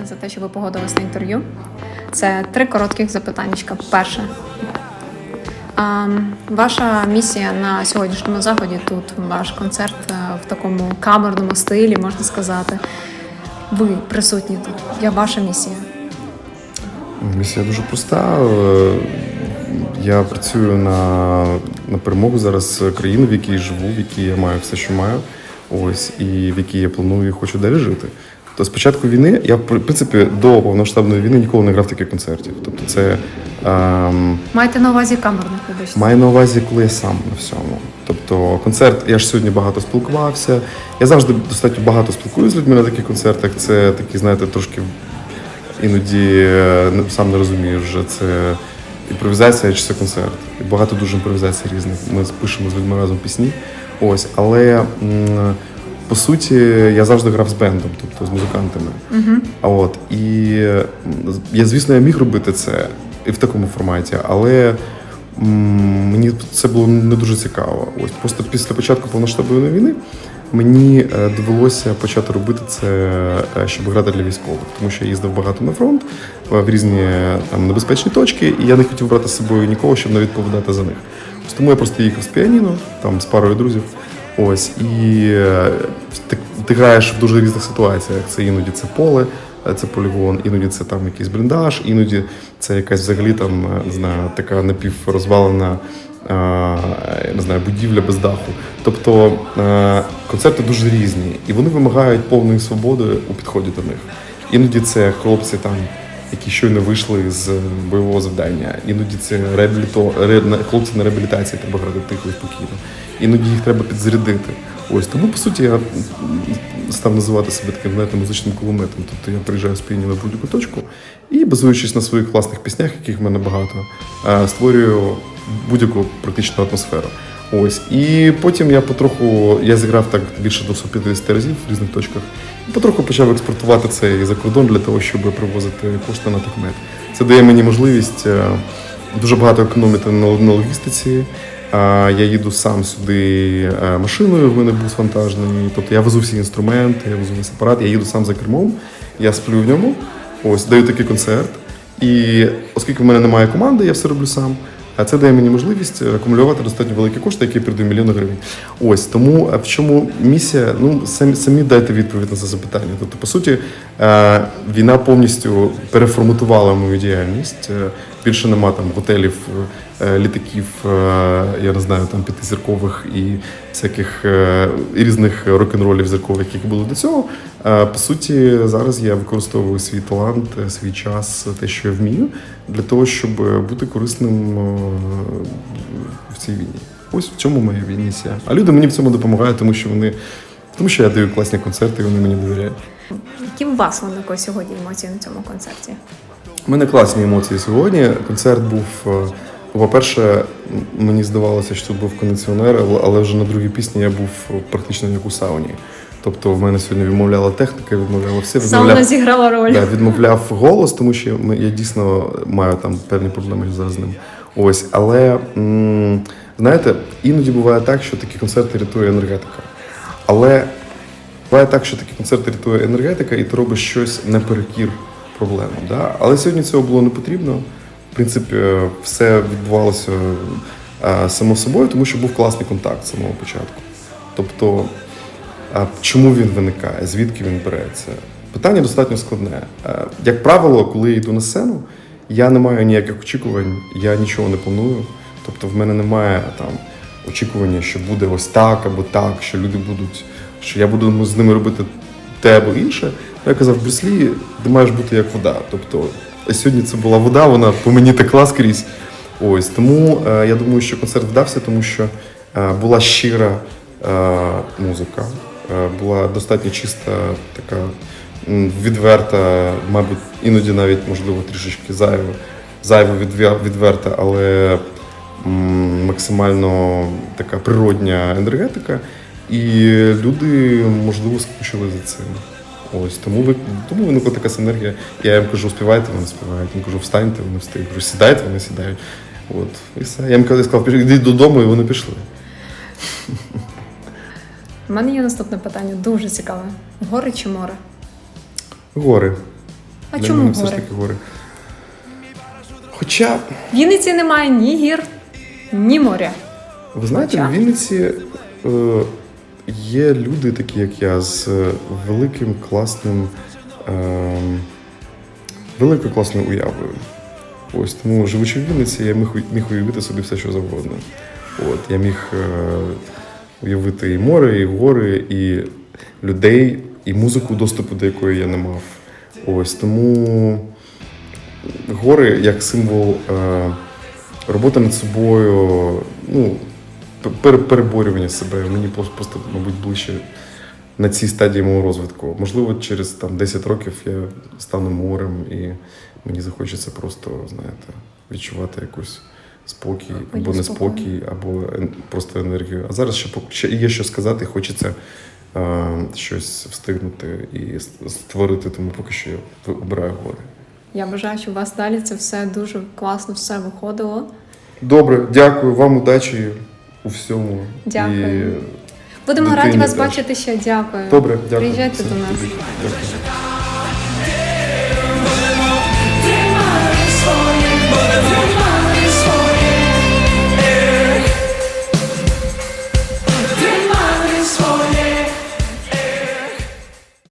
Вдячна за те, що ви погодились на інтерв'ю. Це три коротких запитаннячка. Перше. А, ваша місія на сьогоднішньому заході тут ваш концерт е, в такому камерному стилі, можна сказати. Ви присутні тут. Я ваша місія. Місія дуже проста. Е, Я працюю на, на перемогу зараз країни, в якій живу, в якій я маю все, що маю. Ось, і в якій я планую і хочу далі жити. То з початку війни я в принципі до повноштабної війни ніколи не грав таких концертів. Тобто, це ем, Маєте на увазі камерних, вибачте. Маю на увазі, коли я сам на всьому. Тобто концерт, я ж сьогодні багато спілкувався. Я завжди достатньо багато спілкуюся з людьми на таких концертах. Це такі, знаєте, трошки іноді е, сам не розумієш, вже це імпровізація чи це концерт. І багато дуже імпровізацій різних. Ми пишемо з людьми разом пісні. Ось, але по суті, я завжди грав з бендом, тобто з музикантами. А от і я, звісно, я міг робити це і в такому форматі, але мені це було не дуже цікаво. Ось просто після початку повноштабної війни мені е, довелося почати робити це, е, щоб грати для військових, тому що я їздив багато на фронт е, в різні там небезпечні точки, і я не хотів брати з собою нікого, щоб не відповідати за них. Тому я просто їхав з піаніно, там з парою друзів. Ось і е, ти, ти граєш в дуже різних ситуаціях. Це іноді це поле, е, це полігон, іноді це там якийсь бліндаж, іноді це якась взагалі там е, не знаю, така напіврозвалена не знаю, будівля без даху. Тобто концерти дуже різні, і вони вимагають повної свободи у підході до них. Іноді це хлопці там. Які щойно вийшли з бойового завдання. Іноді це реабіліто... ре- хлопці на реабілітації треба грати тихо і спокійно. Іноді їх треба підзарядити. Ось тому, по суті, я став називати себе таким знаєте, музичним кулеметом. Тобто я приїжджаю з піаніно в будь-яку точку і, базуючись на своїх власних піснях, яких в мене багато, е, створюю будь-яку практичну атмосферу. Ось. І потім я потроху я зіграв так більше 250 разів в різних точках. І потроху почав експортувати це за кордон для того, щоб привозити кошти на такмет. Це дає мені можливість е, дуже багато економити на, логістиці. Я їду сам сюди е, машиною, в мене бус вантажний. Тобто я везу всі інструменти, я везу весь апарат, я їду сам за кермом, я сплю в ньому, ось даю такий концерт. І оскільки в мене немає команди, я все роблю сам. А це дає мені можливість акумулювати достатньо великі кошти, які прийдуть мільйони гривень. Ось тому в чому місія? Ну самі самі дайте відповідь на це запитання. Тобто, по суті, е, війна повністю переформатувала мою діяльність. Е, Більше нема там готелів, е, літаків, е, я не знаю, там п'ятизіркових і всяких е, різних рок-н-ролів зіркових, які були до цього. Е, По суті, зараз я використовую свій талант, е, свій час, те, що я вмію, для того, щоб е, бути корисним е, в цій війні. Ось в цьому моя місія. А люди мені в цьому допомагають, тому що вони тому що я даю класні концерти, і вони мені довіряють. Які вас виникли сьогодні емоції на цьому концерті? У мене класні емоції сьогодні. Концерт був. е, По-перше, мені здавалося, що тут був кондиціонер, але- вже на другій пісні я був е, практично як у сауні. Тобто в мене сьогодні відмовляла техніка, відмовляла все. Сауна зіграла роль. да, відмовляв голос, тому що я дійсно маю там певні проблеми зараз з ним. Ось, але м, знаєте, іноді буває так, що такі концерти рятує енергетика. Але буває так, що такі концерти рятує енергетика, і ти робиш щось наперекір проблемам. Да? Але сьогодні цього було не потрібно. В принципі, е, все відбувалося е, само собою, тому що був класний контакт з самого початку. Тобто, чому він виникає, звідки він береться? Питання достатньо складне. Е, Як правило, коли я йду на сцену, я не маю ніяких очікувань, я нічого не планую. Тобто в мене немає там очікування, що буде ось так або так, що люди будуть, що я буду з ними робити те або інше. Я казав, Брюслі, ти маєш бути як вода. Тобто сьогодні це була вода, вона по мені текла скрізь. Ось тому е, я думаю, що концерт вдався, тому що е, була щира е, музика, е, була достатньо чиста, така відверта, мабуть, іноді навіть можливо трішечки зайво, зайво відверта, але максимально така природня енергетика. І люди, можливо, скучили за цим. Ось тому ви тому виникла така синергія. Я їм кажу, співайте, вони співають. Я їм кажу, встаньте, вони встають. Кажу, сідайте, вони сідають. От і все. Я їм сказав, йдіть додому, і вони пішли. У мене є наступне питання, дуже цікаве. Гори чи море? Гори. А Для чому мене все ж гори? таки гори. Хоча, В Вінниці немає ні гір, ні моря. ви знаєте, Хоча? в Вінниці е, є люди, такі як я, з е, великим класним. Е, великою класною уявою. Ось тому, живучи в Вінниці, я міг, міг уявити собі все, що завгодно. От, я міг е, уявити і море, і гори, і людей, і музику, доступу до якої я не мав. Ось тому гори як символ е, роботи над собою, ну, переборювання себе. Мені просто, мабуть, ближче на цій стадії мого розвитку. Можливо, через там 10 років я стану морем і мені захочеться просто, знаєте, відчувати якусь спокій або Спокій. неспокій, або просто енергію. А зараз ще, ще є що сказати, хочеться е, щось встигнути і створити, тому поки що я обираю гори. Я бажаю, щоб у вас далі це все дуже класно все виходило. Добре, дякую вам удачі у всьому. Дякую. І... Будемо раді вас теж. бачити ще. Дякую. Добре, дякую. Приїжджайте Все, до нас. Дякую.